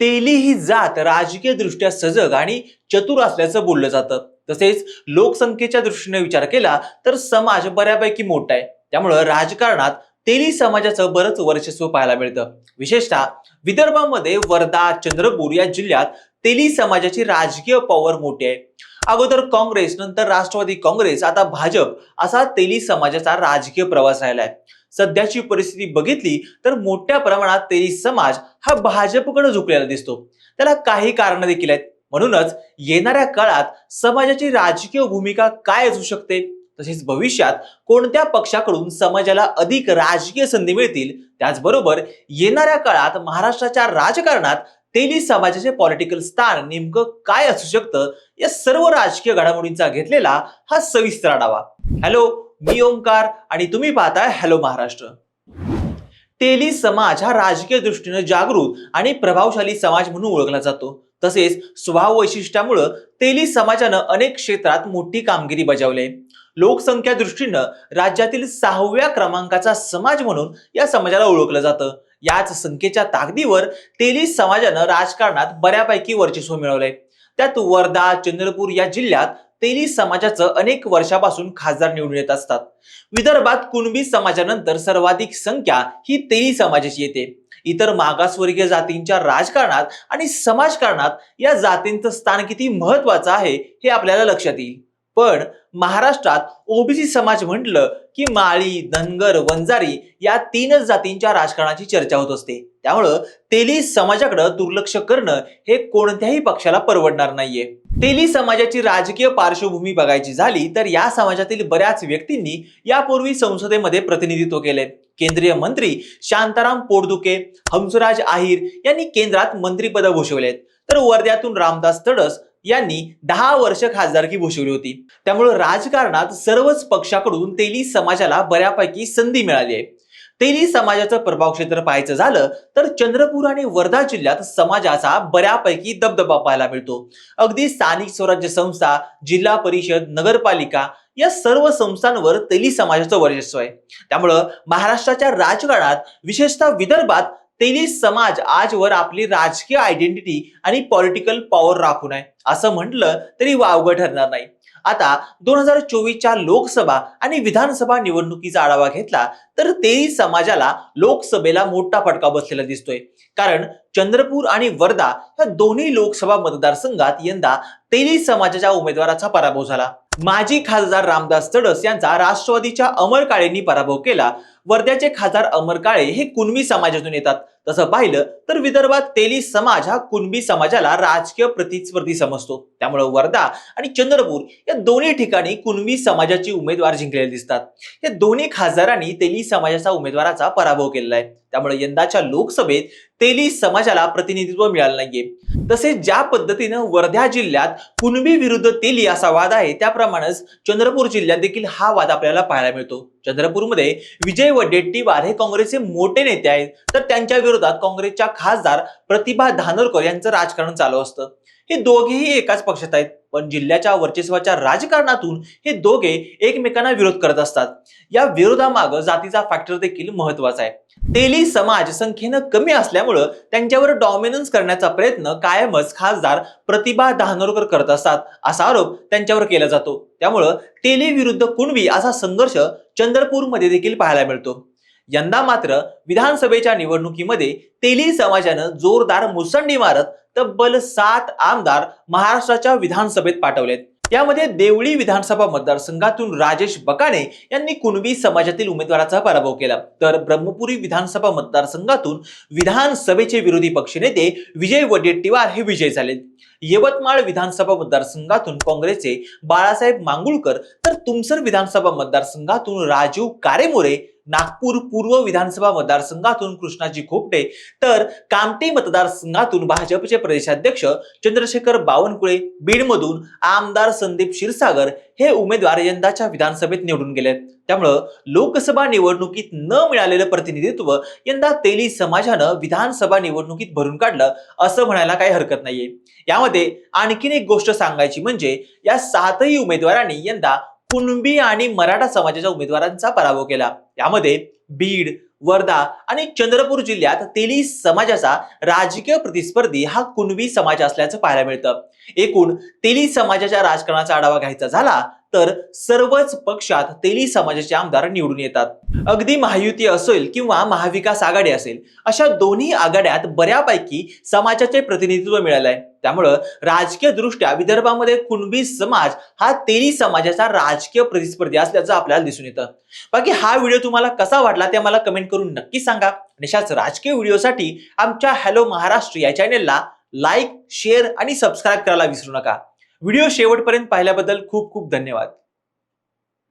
तेली ही जात राजकीय दृष्ट्या सजग आणि चतुर असल्याचं बोललं जातं. तसेच लोकसंख्येच्या दृष्टीने विचार केला तर समाज बऱ्यापैकी मोठा आहे. त्यामुळं राजकारणात तेली समाजाचं बरंच वर्चस्व पाहायला मिळतं. विशेषतः विदर्भामध्ये वर्धा चंद्रपूर या जिल्ह्यात तेली समाजाची राजकीय पॉवर मोठी आहे. अगोदर काँग्रेस नंतर राष्ट्रवादी काँग्रेस आता भाजप असा तेली समाजाचा राजकीय प्रवास राहिला आहे सध्याची परिस्थिती बघितली तर मोठ्या प्रमाणात तेली समाज हा भाजपकडे झुकलेला दिसतो. त्याला काही कारण देखील आहेत. म्हणूनच येणाऱ्या काळात समाजाची राजकीय भूमिका काय असू शकते? तसेच भविष्यात कोणत्या पक्षाकडून समाजाला अधिक राजकीय संधी मिळतील? त्याचबरोबर येणाऱ्या काळात महाराष्ट्राच्या राजकारणात तेली समाजाचे पॉलिटिकल स्थान नेमकं काय असू शकतं? या सर्व राजकीय घडामोडींचा घेतलेला हा सविस्तर आढावा. हॅलो मी ओंकार आणि तुम्ही पाहताय हॅलो महाराष्ट्र. तेली समाज हा राजकीय दृष्टीने जागृत आणि प्रभावशाली समाज म्हणून ओळखला जातो. तसेच स्वभाव वैशिष्ट्यामुळं तेली समाजानं अनेक क्षेत्रात मोठी कामगिरी बजावली आहे. लोकसंख्या दृष्टीनं राज्यातील सहाव्या क्रमांकाचा समाज म्हणून या समाजाला ओळखलं जातं. याच संख्येच्या ताकदीवर तेली समाजानं राजकारणात बऱ्यापैकी वर्चस्व मिळवलंय. त्यात वर्धा चंद्रपूर या जिल्ह्यात तेली समाजाचं अनेक वर्षापासून खासदार निवडून येत असतात. विदर्भात कुणबी समाजानंतर सर्वाधिक संख्या ही तेली समाजाची येते. इतर मागासवर्गीय जातींच्या राजकारणात आणि समाजकारणात या जातींचं स्थान किती महत्वाचं आहे हे आपल्याला लक्षात येईल. पण महाराष्ट्रात ओबीसी समाज म्हटलं की माळी धनगर वंजारी या तीनच जातींच्या राजकारणाची चर्चा होत असते. त्यामुळं तेली समाजाकडे दुर्लक्ष करणं हे कोणत्याही पक्षाला परवडणार नाहीये. तेली समाजाची राजकीय पार्श्वभूमी बघायची झाली तर या समाजातील बऱ्याच व्यक्तींनी यापूर्वी संसदेमध्ये प्रतिनिधित्व केले. केंद्रीय मंत्री शांताराम पोटदुके हंसराज आहिर यांनी केंद्रात मंत्रीपद भूषवलेत. तर वर्ध्यातून रामदास तडस यांनी दहा वर्ष खासदारकी भूषवली होती. त्यामुळे राजकारणात सर्वच पक्षाकडून तेली समाजाला बऱ्यापैकी संधी मिळाली आहे. तेली समाजाचं प्रभाव क्षेत्र पाहायचं झालं तर चंद्रपूर आणि वर्धा जिल्ह्यात समाजाचा बऱ्यापैकी दबदबा पाहायला मिळतो. अगदी स्थानिक स्वराज्य संस्था जिल्हा परिषद नगरपालिका या सर्व संस्थांवर तेली समाजाचं वर्चस्व आहे. त्यामुळं महाराष्ट्राच्या राजकारणात विशेषतः विदर्भात तेली समाज आजवर आपली राजकीय आयडेंटिटी आणि पॉलिटिकल पॉवर राखून आहे. असं म्हटलं तरी वावगं ठरणार नाही. आता दोन हजार चोवीसच्या लोकसभा आणि विधानसभा निवडणुकीचा आढावा घेतला तर तेही समाजाला लोकसभेला मोठा फटका बसलेला दिसतोय. कारण चंद्रपूर आणि वर्धा या दोन्ही लोकसभा मतदारसंघात यंदा तेली समाजाच्या उमेदवाराचा पराभव झाला. माजी खासदार रामदास तडस यांचा राष्ट्रवादीच्या अमर काळेंनी पराभव केला. वर्ध्याचे खासदार अमर काळे हे कुणबी समाजातून येतात. तसं पाहिलं तर विदर्भात तेली समाज हा कुणबी समाजाला राजकीय प्रतिस्पर्धी समजतो. त्यामुळे वर्धा आणि चंद्रपूर या दोन्ही ठिकाणी कुणबी समाजाची उमेदवार जिंकलेले दिसतात. या दोन्ही खासदारांनी तेली समाजाचा उमेदवाराचा पराभव केलेला आहे. त्यामुळे यंदाच्या लोकसभेत तेली समाजाला प्रतिनिधित्व मिळालं नाहीये. तसेच ज्या पद्धतीनं वर्धा जिल्ह्यात कुणबी विरुद्ध तेली असा वाद आहे त्याप्रमाणेच चंद्रपूर जिल्ह्यात देखील हा वाद आपल्याला पाहायला मिळतो. चंद्रपूरमध्ये विजय वडेट्टीवार हे काँग्रेसचे मोठे नेते आहेत तर त्यांच्या विरोधात काँग्रेसच्या खासदार प्रतिभा धानोरकर यांचं राजकारण चालू असतं. हे दोघेही एकाच पक्षात आहेत. पण जिल्ह्याच्या वर्चस्वाच्या राजकारणातून हे दोघे एकमेकांना विरोध करत असतात. या विरोधामाग जातीचा फॅक्टर देखील महत्त्वाचा आहे. तेली समाज संख्येनं कमी असल्यामुळं त्यांच्यावर डॉमिनन्स करण्याचा प्रयत्न कायमच खासदार प्रतिभा दहानोरकर करत असतात. असा आरोप त्यांच्यावर केला जातो. त्यामुळं तेली विरुद्ध कुणवी असा संघर्ष चंद्रपूरमध्ये देखील पाहायला मिळतो. यंदा मात्र विधानसभेच्या निवडणुकीमध्ये तेली समाजानं जोरदार मुसंडी मारत तब्बल सात आमदार महाराष्ट्राच्या विधानसभेत पाठवलेत. यामध्ये देवळी विधानसभा मतदारसंघातून राजेश बकाणे यांनी कुणबी समाजातील उमेदवाराचा पराभव केला. तर ब्रह्मपुरी विधानसभा मतदारसंघातून विधानसभेचे विरोधी पक्षनेते विजय वडेट्टीवार हे विजय झाले यवतमाळ विधानसभा मतदारसंघातून काँग्रेसचे बाळासाहेब मांगुळकर तर तुमसर विधानसभा मतदारसंघातून राजीव कारेमोरे नागपूर पूर्व विधानसभा मतदारसंघातून कृष्णाजी खोपटे तर कामटे मतदारसंघातून भाजपचे प्रदेशाध्यक्ष चंद्रशेखर बावनकुळे बीडमधून आमदार संदीप क्षीरसागर हे उमेदवार यंदाच्या विधानसभेत निवडून गेले त्यामुळं लोकसभा निवडणुकीत न मिळालेलं प्रतिनिधित्व यंदा तेली समाजानं विधानसभा निवडणुकीत भरून काढलं असं म्हणायला काही हरकत नाहीये. यामध्ये आणखीन एक गोष्ट सांगायची म्हणजे या सातही उमेदवारांनी यंदा कुणबी आणि मराठा समाजाच्या उमेदवारांचा पराभव केला. यामध्ये बीड वर्धा आणि चंद्रपूर जिल्ह्यात तेली समाजाचा राजकीय प्रतिस्पर्धी हा कुणबी समाज असल्याचं पाहायला मिळतं. एकूण तेली समाजाच्या राजकारणाचा आढावा घ्यायचा झाला तर सर्वच पक्षात तेली समाजाचे आमदार निवडून येतात. अगदी महायुती असेल किंवा महाविकास आघाडी असेल अशा दोन्ही आघाड्यात बऱ्यापैकी समाजाचे प्रतिनिधित्व मिळालंय. त्यामुळं राजकीय दृष्ट्या विदर्भामध्ये कुणबी समाज हा तेली समाजाचा राजकीय प्रतिस्पर्धी असल्याचं आपल्याला दिसून येतं. बाकी हा व्हिडिओ तुम्हाला कसा वाटला ते मला कमेंट करून नक्की सांगा. आणि अशाच राजकीय व्हिडिओसाठी आमच्या हॅलो महाराष्ट्र या चॅनेलला लाईक शेअर आणि सबस्क्राईब करायला विसरू नका. व्हिडिओ शेवटपर्यंत पाहिल्याबद्दल खूप खूप धन्यवाद.